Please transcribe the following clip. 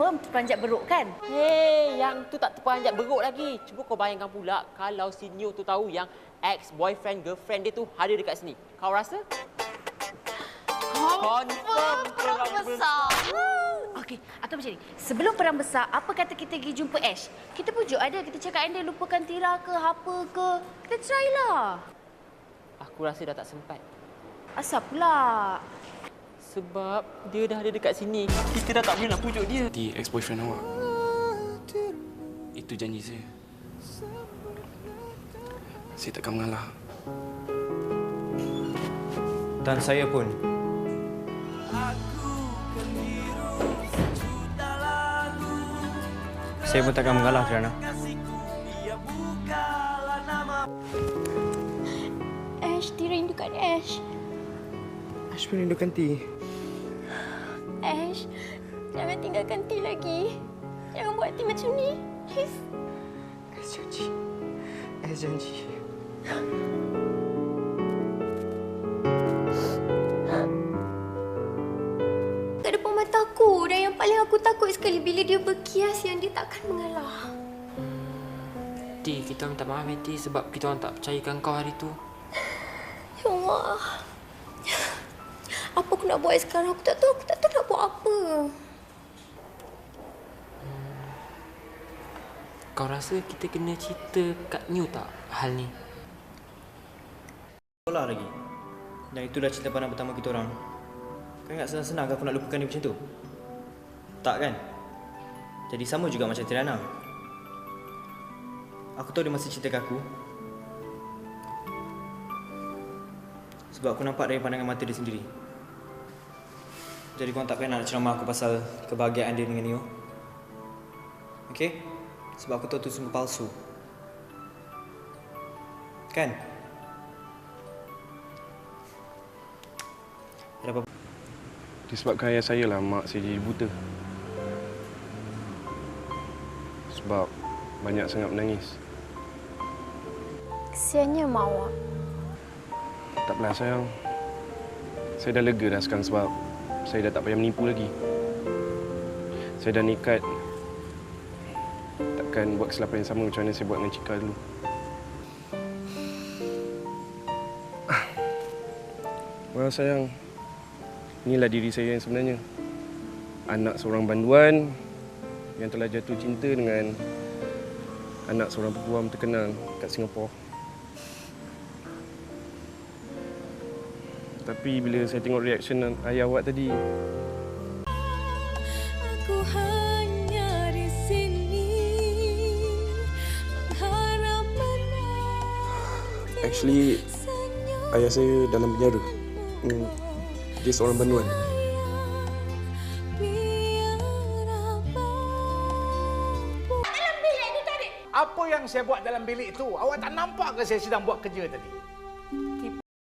confirm terperanjat beruk kan? Hei, yang tu tak terperanjat beruk lagi. Cuba kau bayangkan pula kalau si Neo tu tahu yang ex-boyfriend, girlfriend dia tu hadir dekat sini. Kau rasa? Confirm perang besar. Okey, atau macam ni. Sebelum perang besar, apa kata kita pergi jumpa Ash? Kita pujuk ada, kita cakap anda lupakan Tira ke apa ke. Kita try lah. Aku rasa dah tak sempat. Asal pula? Sebab dia dah ada dekat sini. Kita dah tak boleh nak pujuk dia. Di ex-boyfriend awak. Itu janji saya. Saya takkan mengalah. Dan saya pun. Saya pun takkan mengalah, Triana. Ash, Tira rindukan Ash. Ash merindukan T. Ash, jangan tinggalkan T lagi. Jangan buat T macam ni. Please. Ash janji. Ash janji. Kat depan mata aku. Dan yang paling aku takut sekali bila dia berkias yang dia takkan mengalah. Ti, kita minta maaf ya Ti sebab kita orang tak percayakan kau hari tu. Ya Allah. Apa aku nak buat sekarang? Aku tak tahu. Aku tak tahu nak buat apa. Kau rasa kita kena cerita kat New tak hal ni? Sekolah lagi. Dan itu dah cerita pandang pertama kita orang. Kau ingat senang-senang ke aku nak lupakan dia macam tu? Tak kan? Jadi sama juga macam Tirana. Aku tahu dia masih cerita ke aku. Sebab aku nampak dari pandangan mata dia sendiri. Jadi kau tak payah nak ceramah aku pasal kebahagiaan dia dengan Neo. Okay? Sebab aku tahu tu semua palsu. Kan? Ada apa? Disebabkan ayah saya lah mak saya jadi buta. Sebab banyak sangat menangis. Kesiannya mak awak. Tak apalah sayang. Saya dah lega dah sekarang sebab saya dah tak payah menipu lagi. Saya dah nikat takkan buat kesilapan yang sama macam mana saya buat dengan Cika dulu. Well sayang, inilah diri saya yang sebenarnya. Anak seorang banduan yang telah jatuh cinta dengan anak seorang peguam terkenal kat Singapura. Tapi bila saya tengok reaction ayah awak tadi, Aku hanya di sini actually ayah saya dalam penjara. Hmm, dia seorang banduan. biar apa Apa yang saya buat dalam bilik itu? Awak tak nampak ke saya sedang buat kerja tadi?